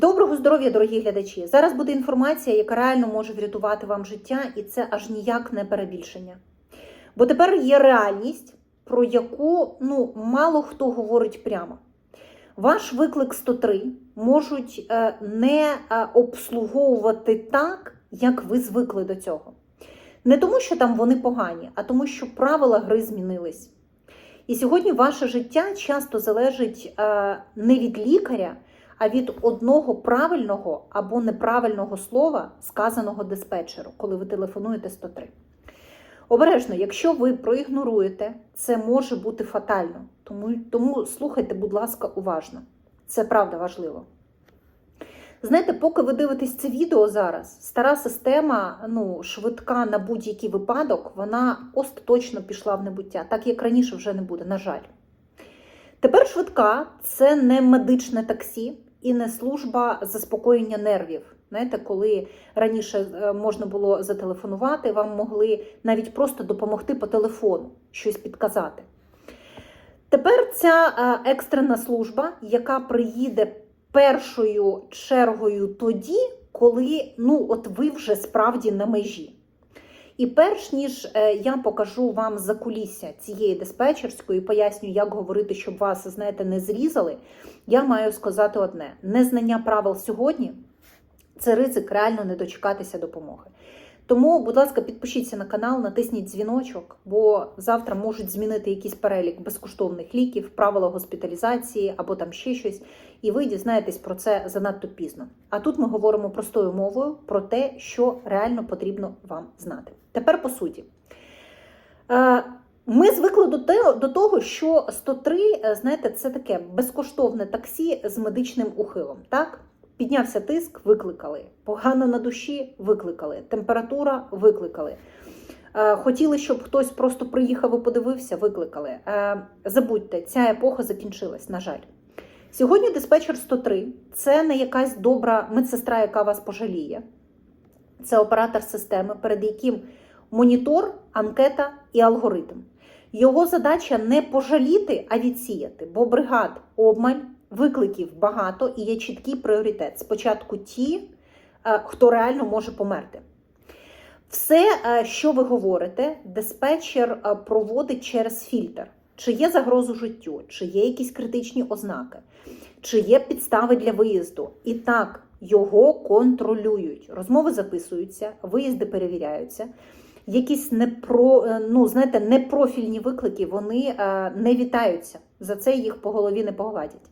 Доброго здоров'я, дорогі глядачі! Зараз буде інформація, яка реально може врятувати вам життя, і це аж ніяк не перебільшення. Бо тепер є реальність, про яку ну, мало хто говорить прямо. Ваш виклик 103 можуть е, не е, обслуговувати так, як ви звикли до цього. Не тому, що там вони погані, а тому, що правила гри змінились. І сьогодні ваше життя часто залежить е, не від лікаря, а від одного правильного або неправильного слова, сказаного диспетчеру, коли ви телефонуєте 103. Обережно, якщо ви проігноруєте, це може бути фатально. Тому, тому слухайте, будь ласка, уважно. Це правда важливо. Знаєте, поки ви дивитесь це відео зараз, стара система, ну, швидка на будь-який випадок, вона остаточно пішла в небуття, так як раніше вже не буде, на жаль. Тепер швидка це не медичне таксі і не служба заспокоєння нервів. Знаєте, коли раніше е, можна було зателефонувати, вам могли навіть просто допомогти по телефону, щось підказати. Тепер ця е, екстрена служба, яка приїде першою чергою тоді, коли ну, от ви вже справді на межі. І перш ніж е, я покажу вам закулісся цієї диспетчерської, поясню, як говорити, щоб вас, знаєте, не зрізали, я маю сказати одне: незнання правил сьогодні це ризик реально не дочекатися допомоги. Тому, будь ласка, підпишіться на канал, натисніть дзвіночок, бо завтра можуть змінити якийсь перелік безкоштовних ліків, правила госпіталізації або там ще щось, і ви дізнаєтесь про це занадто пізно. А тут ми говоримо простою мовою про те, що реально потрібно вам знати. Тепер по суті. Е, Ми звикли до того, що 103, е, знаєте, це таке безкоштовне таксі з медичним ухилом. Так? Піднявся тиск, викликали. Погано на душі викликали. Температура викликали. Е, Хотіли, щоб хтось просто приїхав і подивився, викликали. Е, Забудьте, ця епоха закінчилась, на жаль. Сьогодні диспетчер 103 це не якась добра медсестра, яка вас пожаліє. Це оператор системи, перед яким монітор, анкета і алгоритм. Його задача не пожаліти, а відсіяти, бо бригад обмаль, викликів багато і є чіткий пріоритет. Спочатку ті, е, хто реально може померти. Все, е, що ви говорите, диспетчер е, проводить через фільтр. Чи є загрозу життю, чи є якісь критичні ознаки, чи є підстави для виїзду. І так його контролюють. Розмови записуються, виїзди перевіряються. Якісь непро, ну, знаєте, непрофільні виклики вони не вітаються. За це їх по голові не погладять.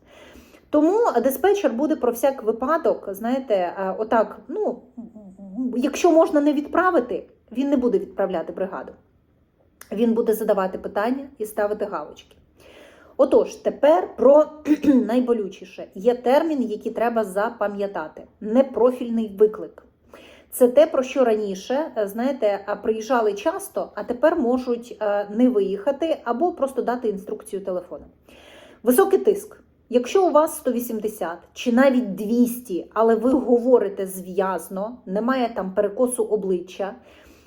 Тому диспетчер буде про всяк випадок, знаєте, е, отак, ну, якщо можна не відправити, він не буде відправляти бригаду. Він буде задавати питання і ставити галочки. Отож, тепер про найболючіше. Є термін, який треба запам'ятати: непрофільний виклик. Це те, про що раніше, е, знаєте, приїжджали часто, а тепер можуть е, не виїхати або просто дати інструкцію телефону. Високий тиск. Якщо у вас 180 чи навіть 200, але ви говорите зв'язно, немає там перекосу обличчя,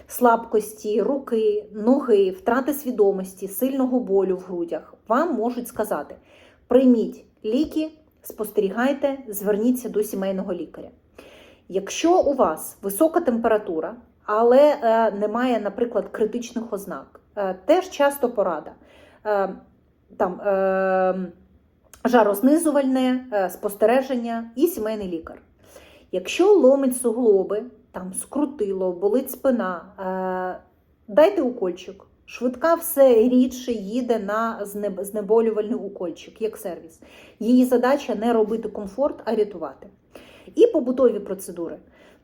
слабкості, руки, ноги, втрати свідомості, сильного болю в грудях, вам можуть сказати: прийміть ліки, спостерігайте, зверніться до сімейного лікаря. Якщо у вас висока температура, але е, немає, наприклад, критичних ознак, е, теж часто порада. Е, там, жарознизувальне, е, спостереження і сімейний лікар. Якщо ломить суглоби, там скрутило, болить спина, е, дайте укольчик. Швидка все рідше їде на знеболювальний укольчик, як сервіс. Її задача не робити комфорт, а рятувати. І побутові процедури.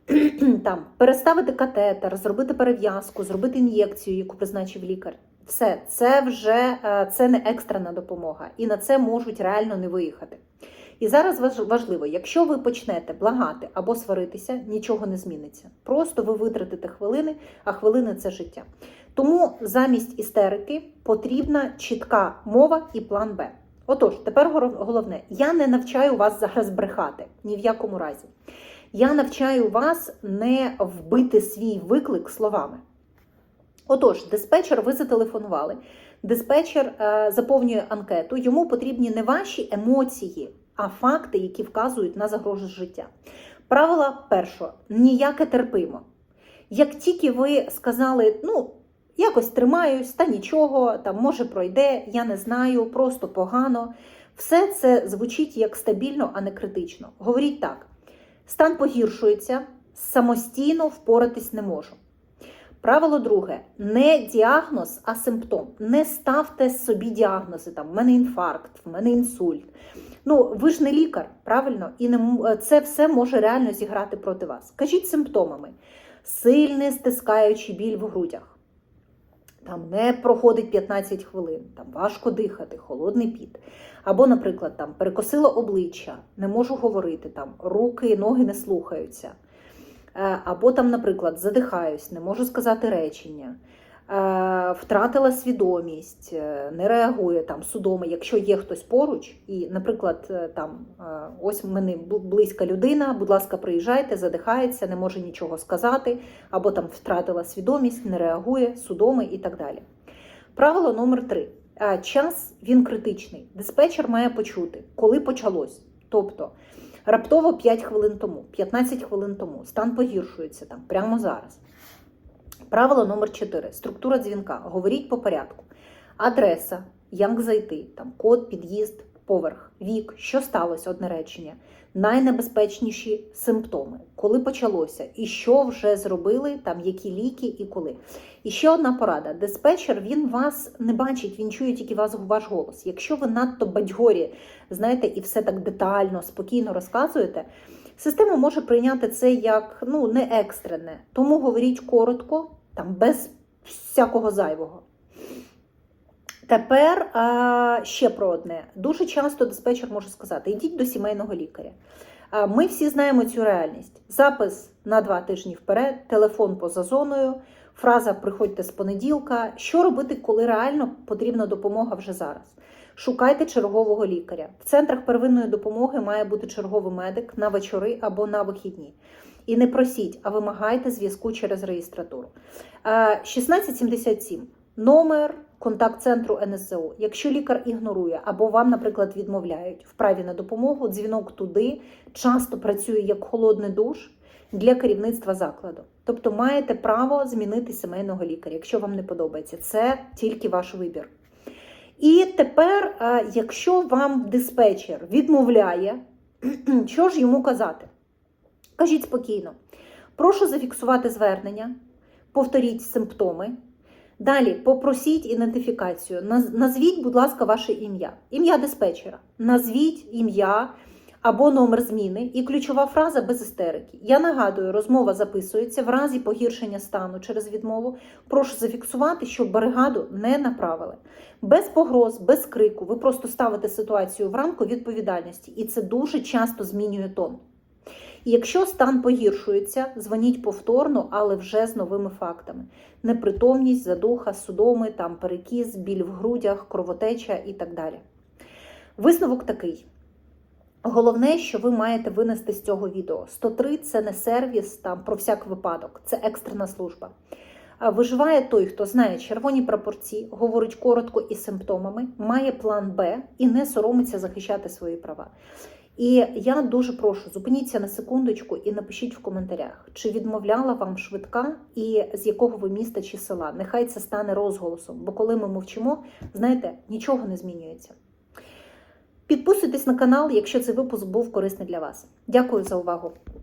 Там переставити катетер, зробити перев'язку, зробити ін'єкцію, яку призначив лікар. Все, це вже е, це не екстрена допомога, і на це можуть реально не виїхати. І зараз важливо, якщо ви почнете благати або сваритися, нічого не зміниться. Просто ви витратите хвилини, а хвилини це життя. Тому замість істерики потрібна чітка мова і план Б. Отож, тепер головне, я не навчаю вас зараз брехати ні в якому разі. Я навчаю вас не вбити свій виклик словами. Отож, диспетчер, ви зателефонували. Диспетчер е, заповнює анкету. Йому потрібні не ваші емоції, а факти, які вказують на загрозу життя. Правило перше ніяке терпимо. Як тільки ви сказали, ну, якось тримаюсь, та нічого, там може пройде, я не знаю, просто погано. Все це звучить як стабільно, а не критично. Говоріть так: стан погіршується, самостійно впоратись не можу. Правило друге: не діагноз, а симптом. Не ставте собі діагнози. Там в мене інфаркт, в мене інсульт. Ну, ви ж не лікар, правильно? І не, це все може реально зіграти проти вас. Кажіть симптомами: сильний стискаючий біль в грудях. Там не проходить 15 хвилин, там важко дихати, холодний піт. Або, наприклад, там перекосило обличчя, не можу говорити, там руки, ноги не слухаються. Е, Або там, наприклад, задихаюсь, не можу сказати речення, Е, втратила свідомість, е, не реагує там судоми. Якщо є хтось поруч, і, наприклад, там ось в мене близька людина, будь ласка, приїжджайте, задихається, не може нічого сказати, або там втратила свідомість, не реагує, судоми і так далі. Правило номер три. Час він критичний. Диспетчер має почути, коли почалось. Тобто раптово 5 хвилин тому, 15 хвилин тому, стан погіршується там прямо зараз. Правило номер 4. Структура дзвінка. Говоріть по порядку. Адреса, як зайти, там код, під'їзд, поверх, вік, що сталося, одне речення. Найнебезпечніші симптоми, коли почалося, і що вже зробили, там які ліки і коли. І ще одна порада: диспетчер він вас не бачить, він чує тільки вас, ваш голос. Якщо ви надто бадьгорі, знаєте, і все так детально, спокійно розказуєте, система може прийняти це як ну не екстрене. Тому говоріть коротко, там без всякого зайвого. Тепер а, ще про одне. Дуже часто диспетчер може сказати: йдіть до сімейного лікаря. А, Ми всі знаємо цю реальність. Запис на два тижні вперед, телефон поза зоною, фраза приходьте з понеділка. Що робити, коли реально потрібна допомога вже зараз? Шукайте чергового лікаря. В центрах первинної допомоги має бути черговий медик на вечори або на вихідні. І не просіть, а вимагайте зв'язку через реєстратуру. Е, 1677. Номер контакт-центру НСЗУ. Якщо лікар ігнорує або вам, наприклад, відмовляють в праві на допомогу, дзвінок туди часто працює як холодний душ для керівництва закладу. Тобто маєте право змінити сімейного лікаря, якщо вам не подобається. Це тільки ваш вибір. І тепер, е, якщо вам диспетчер відмовляє, що ж йому казати? Кажіть спокійно. Прошу зафіксувати звернення, повторіть симптоми. Далі попросіть ідентифікацію. Назвіть, будь ласка, ваше ім'я. Ім'я диспетчера. Назвіть ім'я або номер зміни і ключова фраза без істерики. Я нагадую, розмова записується в разі погіршення стану через відмову. Прошу зафіксувати, щоб бригаду не направили. Без погроз, без крику. Ви просто ставите ситуацію в рамку відповідальності, і це дуже часто змінює тон. Якщо стан погіршується, дзвоніть повторно, але вже з новими фактами: непритомність, задуха, судоми, там перекіз, біль в грудях, кровотеча і так далі. Висновок такий. Головне, що ви маєте винести з цього відео. 103 це не сервіс там про всяк випадок, це екстрена служба. Виживає той, хто знає червоні прапорці, говорить коротко і симптомами, має план Б і не соромиться захищати свої права. І я дуже прошу, зупиніться на секундочку і напишіть в коментарях, чи відмовляла вам швидка і з якого ви міста чи села. Нехай це стане розголосом, бо коли ми мовчимо, знаєте, нічого не змінюється. Підписуйтесь на канал, якщо цей випуск був корисний для вас. Дякую за увагу!